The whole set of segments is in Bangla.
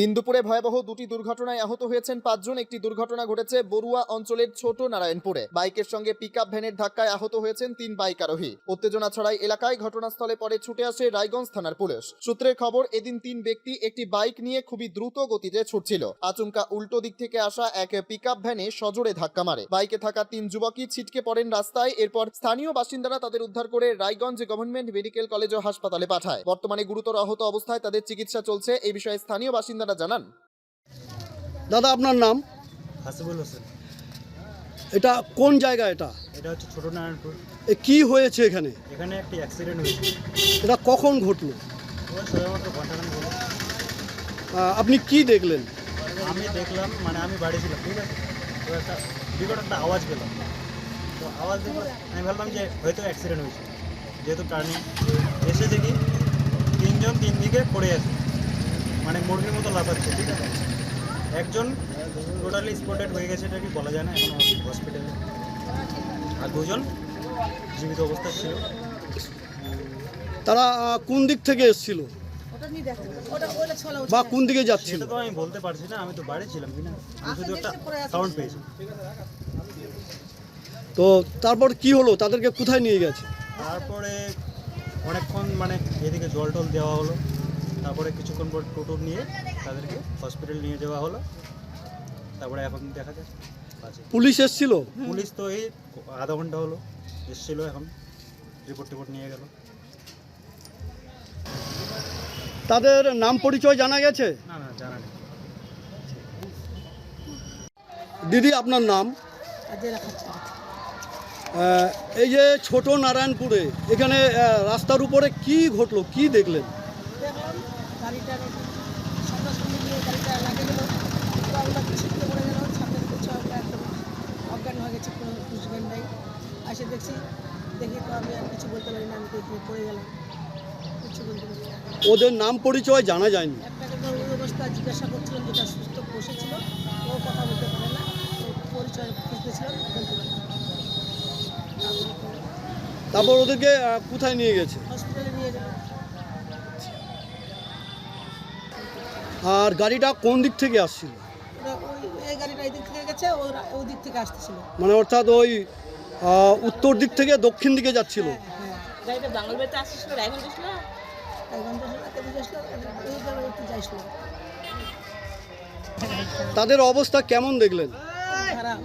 দিন দুপুরে ভয়াবহ দুটি দুর্ঘটনায় আহত হয়েছেন পাঁচজন। একটি দুর্ঘটনা ঘটেছে বড়ুয়া অঞ্চলের ছোট নারায়ণপুরে। বাইকের সঙ্গে পিকআপ ভ্যানের ধাক্কায় আহত হয়েছেন তিন বাইক আরোহী। উত্তেজনা ছড়ায় এলাকায়, ঘটনাস্থলে পরে ছুটে আসে রায়গঞ্জ থানার পুলিশ। সূত্রের খবর, এদিন তিন ব্যক্তি একটি বাইক নিয়ে খুবই দ্রুত গতিতে ছুটছিল। আচমকা উল্টো দিক থেকে আসা এক পিকআপ ভ্যানে সজোরে ধাক্কা মারে। বাইকে থাকা তিন যুবকই ছিটকে পড়েন রাস্তায়। এরপর স্থানীয় বাসিন্দারা তাদের উদ্ধার করে রায়গঞ্জ গভর্নমেন্ট মেডিকেল কলেজ ও হাসপাতালে পাঠায়। বর্তমানে গুরুতর আহত অবস্থায় তাদের চিকিৎসা চলছে। এই বিষয়ে স্থানীয় বাসিন্দারা জানান। দাদা আপনার নাম? হাসিবুল হোসেন। এটা কোন জায়গা এটা? এটা হচ্ছে ছোট নারায়ণপুর। এ কি হয়েছে এখানে? এখানে একটি অ্যাক্সিডেন্ট হয়েছে। এটা কখন ঘটলো? আহ, আপনি কি দেখলেন? আমি দেখলাম মানে আমি বাড়ি ছিলাম ঠিক আছে? তো একটা বিকট একটা আওয়াজ পেলাম তো আওয়াজ দেখে আমি ভাবলাম যে হয়তো অ্যাক্সিডেন্ট হয়েছে। যেহেতু টার্নিং এসে দেখি তিনজন তিন দিকে পড়ে আছে। মানে মুরগির মতো লাফাচ্ছে ঠিক আছে? একজন টোটালি স্পটেড হয়ে গেছে এটা কি বলা যায় না? এখন হসপিটালে আর দুজন জীবিত অবস্থা ছিল। তারা কোন দিক থেকে এসেছিল? বা কোন দিকে যাচ্ছিল? সেটা তো আমি বলতে পারছি না আমি তো বাড়ি ছিলাম কি না? আমি শুধু একটা সাউন্ড পেয়েছি। তো তারপর কি হলো? তাদেরকে কোথায় নিয়ে গেছে? তারপরে অনেকক্ষণ মানে এদিকে জল টল দেওয়া হলো। তারপরে কিছুক্ষণ পর টোটো নিয়ে তাদেরকে হসপিটাল নিয়ে যাওয়া হলো। তারপরে এখন দেখা যাচ্ছে আছে পুলিশ এসেছিল? পুলিশ তো এই আধা ঘণ্টা হলো এসেছিল এখন। রিপোর্ট টিপোর্ট নিয়ে গেল। তাদের নাম পরিচয় জানা গেছে? না না জানা নেই। দিদি আপনার নাম? এই যে ছোট নারায়ণপুরে এখানে রাস্তার উপরে কি ঘটলো? কি দেখলেন? গাড়িটার সামনাসামনি গিয়ে গাড়িটা লাগে গেল আমরা ছিটকে পড়ে গেল সামনে দিকে আমরা একদম অজ্ঞান হয়ে গেছে কোনো বুঝবেন নাই এসে দেখছি দেখি তো আমি আর কিছু বলতে পারি না আমি এখানে পড়ে গেলাম। কিছু বলতে পারি না ওদের নাম পরিচয় জানা যায়নি। একটাকে অবস্থা জিজ্ঞাসা করছিলাম যেটা সুস্থ বসেছিল ও কথা বলতে পারে না ও পরিচয় খুঁজতেছিলাম বলতে পারে তারপর ওদেরকে কোথায় নিয়ে গেছে? আর গাড়িটা কোন দিক থেকে আসছিল? ওই এই গাড়িটা এই দিক থেকে গেছে ওরা ওই দিক থেকে আসতেছিল। মানে অর্থাৎ ওই উত্তর দিক থেকে দক্ষিণ দিকে যাচ্ছিল। হ্যাঁ যাইছিল। তাদের অবস্থা কেমন দেখলেন? খারাপ।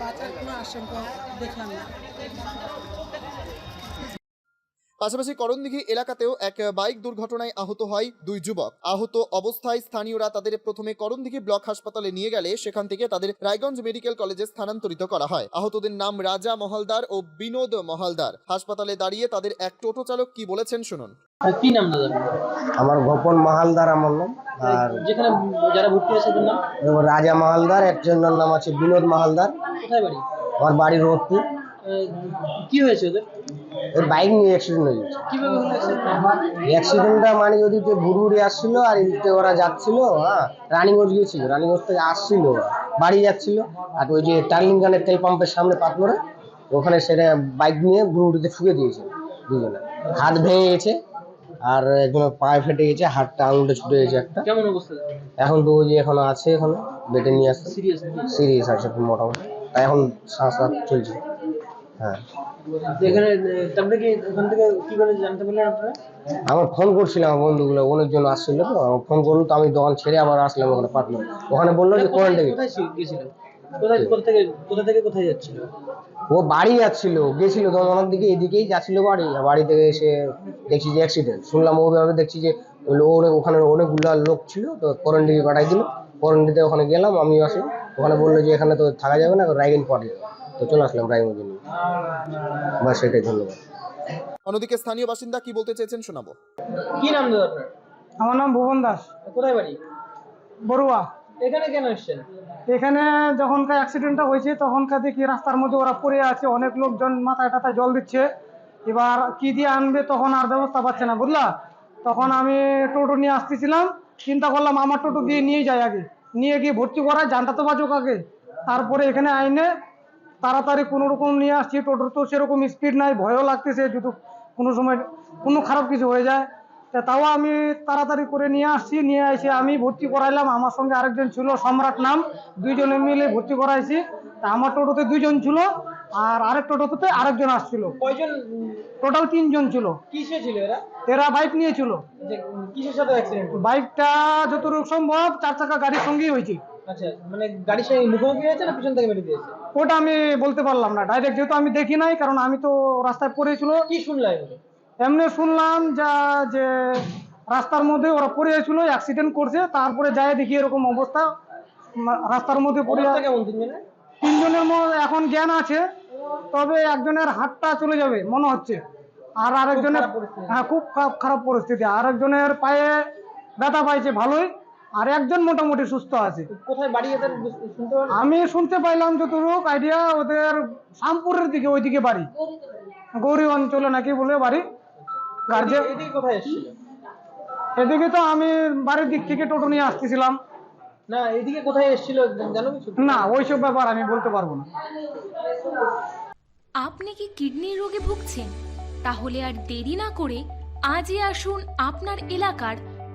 বাঁচার কোনো আশঙ্কা দেখলাম না। পাশাপাশি করণদিঘি এলাকাতেও এক বাইক দুর্ঘটনায় আহত হয় দুই যুবক। আহত অবস্থায় স্থানীয়রা তাদের প্রথমে করণদিঘি ব্লক হাসপাতালে নিয়ে গেলে সেখান থেকে তাদের রায়গঞ্জ মেডিকেল কলেজে স্থানান্তরিত করা হয়। আহতদের নাম রাজা মহালদার ও বিনোদ মহালদার। হাসপাতালে দাঁড়িয়ে তাদের এক টোটো চালক কি বলেছেন শুনুন। কি নাম দাদা? আমার গোপন মাহালদার আমার নাম আর যেখানে যারা ভর্তি তাদের নাম? রাজা মহালদার একজনের নাম আছে বিনোদ মহালদার। কোথায় বাড়ি? আমার বাড়ি রোডপুর কি হয়েছে ওদের? ওই বাইক নিয়ে অ্যাক্সিডেন্ট হয়ে গেছে? অ্যাক্সিডেন্টটা মানে ওদিকে বুড়ুড়ি আসছিল আর এদিকে ওরা যাচ্ছিল হ্যাঁ রানিগঞ্জ গিয়েছিল। রানিগঞ্জ থেকে আসছিল বাড়ি যাচ্ছিল। আর ওই যে টার্লিং গানের তেল পাম্পের সামনে পাথরে ওখানে সেটা বাইক নিয়ে বুড়ুড়িতে ঠুকে দিয়েছে দুজনে। হাত ভেঙে গেছে আর একজনের পায়ে ফেটে গেছে হাতটা আঙুলটা ছুটে গেছে একটা। কেমন অবস্থা? এখন তো ওই যে এখনও আছে এখনও বেটে নিয়ে আসছে। সিরিয়াস সিরিয়াস আছে মোটামুটি। তাই এখন শ্বাস চলছে। হ্যাঁ। এখানে তারপরে কি ওখান থেকে কি করে জানতে পারলেন আপনারা? আমার ফোন করছিলাম আমার বন্ধুগুলো আসছিল তো। আমার ফোন করল তো আমি দোকান ছেড়ে আবার আসলাম ওখানে পাটনা ওখানে বলল যে কোয়ারেন্টাইন। কোথায় ছিল- গেছিল কোথায় কোথা থেকে কোথা থেকে কোথায় যাচ্ছিল? ও বাড়ি যাচ্ছিল গেছিল দমনের দিকে এদিকেই যাচ্ছিল বাড়ি। বাড়ি থেকে এসে দেখছি যে অ্যাক্সিডেন্ট শুনলাম ওভাবে দেখছি যে ওখানে অনেকগুলো লোক ছিল তো কোয়ারেন্টিনে পাঠাই দিল। কোয়ারেন্টিতে ওখানে গেলাম আমিও আসি ওখানে বলল যে এখানে তো থাকা যাবে না রায়গঞ্জ পাঠিয়ে। তো চলে আসলাম সেটাই ধন্যবাদ। অন্যদিকে স্থানীয় বাসিন্দা কি বলতে চেয়েছেন শোনাবো। কি নাম দাদা আপনার? আমার নাম ভুবন দাস। কোথায় বাড়ি? বড়ুয়া। এখানে কেন এসেছেন? এখানে যখনকার অ্যাক্সিডেন্টটা হয়েছে তখনকার দেখি রাস্তার মধ্যে ওরা পড়ে আছে অনেক লোকজন মাথায় টাথায় জল দিচ্ছে। এবার কি দিয়ে আনবে তখন আর ব্যবস্থা পাচ্ছে না বুঝলা? তখন আমি টোটো নিয়ে আসতেছিলাম চিন্তা করলাম আমার টোটো দিয়ে নিয়ে যাই আগে। নিয়ে গিয়ে ভর্তি করা জানটা তো বাজুক আগে। তারপরে এখানে আইনে তাড়াতাড়ি কোনো রকম নিয়ে আসছি টোটোর তো সেরকম স্পিড নাই ভয়ও লাগতেছে যদি কোনো সময় কোনো খারাপ কিছু হয়ে যায়। তা তাও আমি তাড়াতাড়ি করে নিয়ে আসছি নিয়ে এসে আমি ভর্তি করাইলাম। আমার সঙ্গে আরেকজন ছিল সম্রাট নাম দুইজনে মিলে ভর্তি করাইছি। তা আমার টোটোতে দুইজন ছিল আর আরেক টোটোতে আরেকজন আসছিল। কয়জন? টোটাল তিনজন ছিল। কিসে ছিল এরা? এরা বাইক নিয়েছিল কিসের সাথে অ্যাক্সিডেন্ট বাইকটা যতটুকু সম্ভব চার চাকা গাড়ির সঙ্গেই হয়েছে। আচ্ছা মানে গাড়ির সঙ্গে মুখোমুখি হয়েছে না পিছন থেকে মেরে দিয়েছে? ওটা আমি বলতে পারলাম না। ডাইরেক্ট যেহেতু আমি দেখি নাই কারণ আমি তো রাস্তায় পড়েছিল কি শুনলা এগুলো? এমনি শুনলাম যা যে রাস্তার মধ্যে ওরা পড়েছিল অ্যাক্সিডেন্ট করছে তারপরে যায় দেখি এরকম অবস্থা। রাস্তার মধ্যে পড়ে কেমন তিনজনের? তিনজনের মধ্যে এখন জ্ঞান আছে তবে একজনের হাতটা চলে যাবে মনে হচ্ছে। আর আরেকজনের হ্যাঁ খুব খারাপ পরিস্থিতি। আর একজনের পায়ে ব্যথা পাইছে ভালোই। আর একজন মোটামুটি সুস্থ আছে। কোথায় বাড়ি এদের শুনতে আমি শুনতে পাইলাম যতটুক আইডিয়া ওদের শামপুরের দিকে ওইদিকে বাড়ি। গৌরী অঞ্চলে নাকি বলে বাড়ি। গার্জেন কোথায় এসেছিল? এদিকে তো আমি বাড়ির দিক থেকে টোটো নিয়ে আসতেছিলাম। না এদিকে কোথায় এসেছিল জানো কিছু? না ওইসব ব্যাপার আমি বলতে পারব না। আপনি কি কিডনির রোগে ভুগছেন? তাহলে আর দেরি না করে আজই আসুন আপনার এলাকার